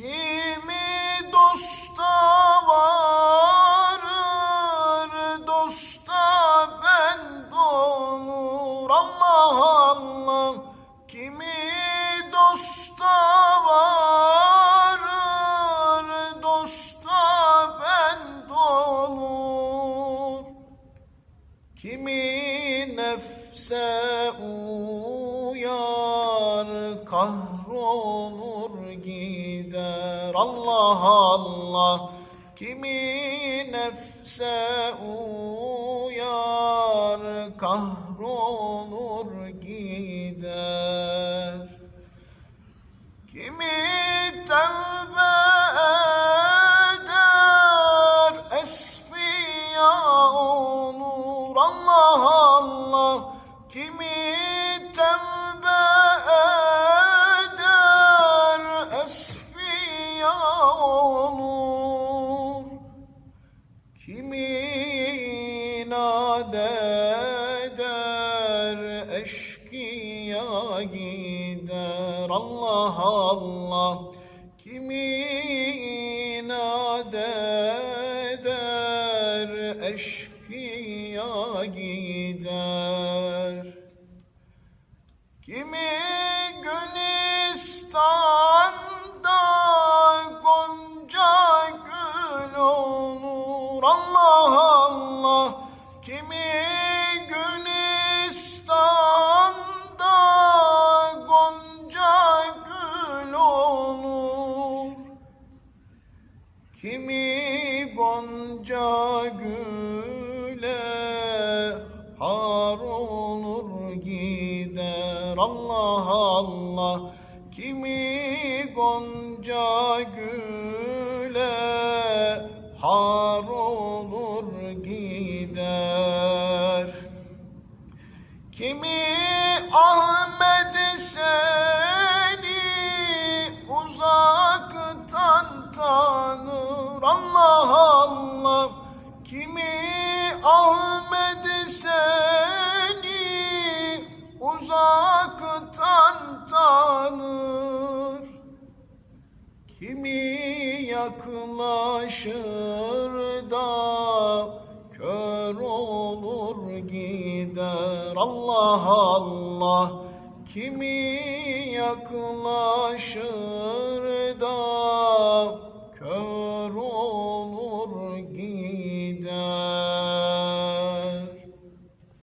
Kimi dosta varır, dosta ben olur. Allah Allah. Kimi dosta varır, dosta ben olur. Kimi nefse uyar kahrolur gider Allah Allah. Kimi nefse uyar kahrolur gider Kimi inat eder eşkıya gider? Allah Allah. Kimi inat eder eşkıya gider? Kimi Kimi gonca güle har olur gider. Allah Allah. Kimi gonca güle har olur gider. Kimi Ahmet seni uzaktan tanır Kimi Ahmet seni uzaktan tanır? Kimi yaklaşır da kör olur gider? Allah Allah. Kimi yaklaşır da kör olur gider